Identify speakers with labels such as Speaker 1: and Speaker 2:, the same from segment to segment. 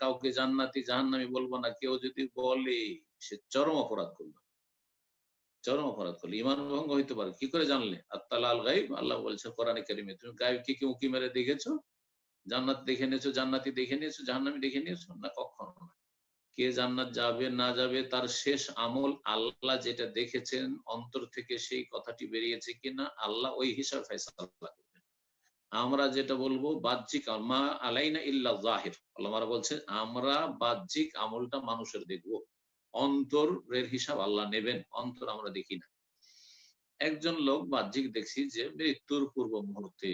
Speaker 1: কাউকে জান্নাতি জাহান্নামি বলব না। কেউ যদি বলে সে চরম অপরাধ করল। চরম অপরাধ করল। ইমান ভঙ্গ হইতে পারে। কি করে জানলে? গাইব আল্লাহ বলছে, কোরআন কারিমে, তুমি গাইবকে কি উকি মেরে দেখেছ? জান্নাত দেখে নিয়েছো, জান্নাতি দেখে নিয়েছো, জাহান্নামি দেখে নিয়েছো? না, কখনো না। কে জান্নাত যাবে, না যাবে, তার শেষ আমল আল্লাহ যেটা দেখেছেন, অন্তর থেকে সেই কথাটি বেরিয়েছে কিনা, আল্লাহ ওই হিসাব ফেসলা আমরা যেটা বলব বাহ্যিক মা আলাইনা ইল্লা জাহির। বলছে আমরা বাহ্যিক আমলটা মানুষের দেখব। অন্তরের হিসাব আল্লাহ নেবেন, অন্তর আমরা দেখি না। একজন লোক বাহ্যিক দেখছি যে মৃত্যুর পূর্ব মুহূর্তে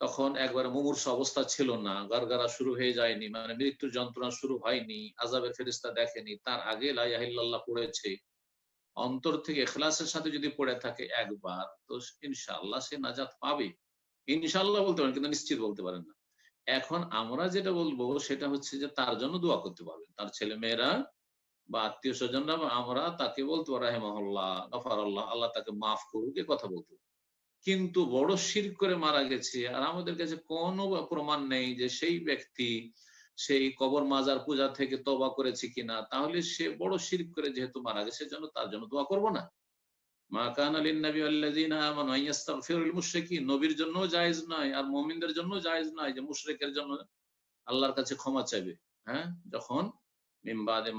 Speaker 1: তখন একবার মুমূর্ষ অবস্থা ছিল না, গারগারা শুরু হয়ে যায়নি মানে মৃত্যুর যন্ত্রণা শুরু হয়নি আজাবের ফেরিস্তা দেখেনি, তার আগে লাইয়াহিল্লাহ পড়েছে। অন্তর থেকে এখলাসের সাথে যদি পড়ে থাকে একবার, তো ইনশাল্লাহ সে নাজাত পাবে। ইনশাল্লাহ বলতে পারেন, কিন্তু নিশ্চিত বলতে পারেন না। এখন আমরা যেটা বলব সেটা হচ্ছে যে তার জন্য দোয়া করতে পারবেন। তার ছেলে মেয়েরা বা আত্মীয় স্বজনরা আমরা তাকে বলতে পারো, রাহেমাহুল্লাহ গফার আল্লাহ আল্লাহ তাকে মাফ করুক, এ কথা বলতে কিন্তু বড় শির করে মারা গেছে, আর আমাদের কাছে কোনো প্রমাণ নেই যে সেই ব্যক্তি সেই কবর মাজার পূজা থেকে তবা করেছে কিনা, তাহলে সে বড় শির করে যেহেতু মারা গেছে জন্য তার জন্য দোয়া করব না। নবীর জন্য নয় আর জন্য নয় যে জন্য আল্লাহর কাছে ক্ষমা চাইবে। হ্যাঁ? যখন মিমবাদে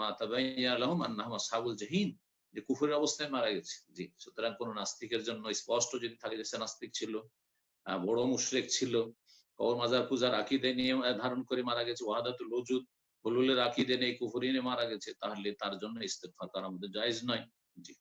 Speaker 1: জাহিন, যে অবস্থায় মারা গেছে। জি, সুতরাং কোন নাস্তিকের জন্য স্পষ্ট যদি থাকে যে সে নাস্তিক ছিল বড় মুশরেক ছিল, কবর মাজার পূজার আকিদে নিয়ে ধারণ করে মারা গেছে, ওয়াহাদাতুল ওজুদ হলুলের আকিদে নেই কুফুরি নিয়ে মারা গেছে, তাহলে তার জন্য ইস্তেফা করা আমাদের জায়জ নয়। জি।